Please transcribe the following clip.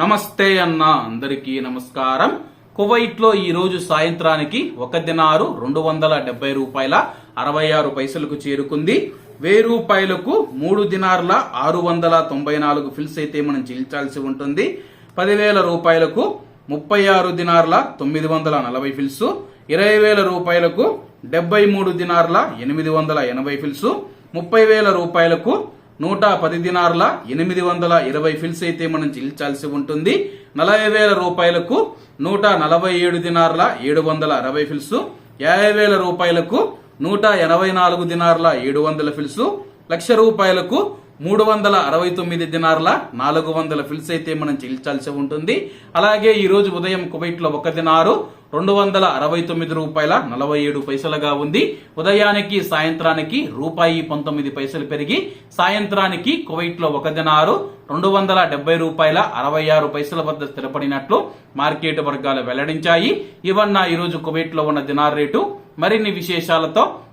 నమస్తే అన్న అందరికీ నమస్కారం. కువైట్లో ఈ రోజు సాయంత్రానికి ఒక దినారు రెండు వందల డెబ్బై రూపాయల అరవై ఆరు పైసలకు చేరుకుంది. వెయ్యి రూపాయలకు మూడు దినార్ల ఆరు వందల తొంభై నాలుగు ఫిల్స్ అయితే మనం చెల్లించాల్సి ఉంటుంది. పదివేల రూపాయలకు ముప్పై ఆరు దినార్ల తొమ్మిది వందల నలభై ఫిల్స్. ఇరవై వేల రూపాయలకు డెబ్బై మూడు దినార్ల ఎనిమిది వందల ఎనభై ఫిల్స్. ముప్పై వేల రూపాయలకు నూట పది దినార్ల ఎనిమిది వందల ఇరవై ఫిల్స్ అయితే మనం చెల్లించాల్సి ఉంటుంది. నలభై వేల రూపాయలకు నూట నలభై ఏడు దినార్ల ఏడు వందల అరవై ఫిల్స్ యాభై వేల రూపాయలకు నూట ఎనభై నాలుగు దినార్ల ఏడు వందల ఫిల్స్ లక్ష రూపాయలకు మూడు వందల అరవై తొమ్మిది దినార్ల నాలుగు వందల ఫిల్స్ అయితే మనం చెల్లించాల్సి ఉంటుంది. అలాగే ఈ రోజు ఉదయం కువైట్లో ఒక దినారు రెండు వందల అరవై తొమ్మిది రూపాయల నలభై ఏడు పైసలుగా ఉంది. ఉదయానికి సాయంత్రానికి రూపాయి పంతొమ్మిది పైసలు పెరిగి సాయంత్రానికి కువైట్లో ఒక దినారు రెండు వందల డెబ్బై రూపాయల అరవై ఆరు పైసల వద్ద స్థిరపడినట్లు మార్కెట్ వర్గాలు వెల్లడించాయి. ఇవన్న ఈరోజు కువైట్లో కువైట్లో ఉన్న దినార్ రేటు. మరిన్ని విశేషాలతో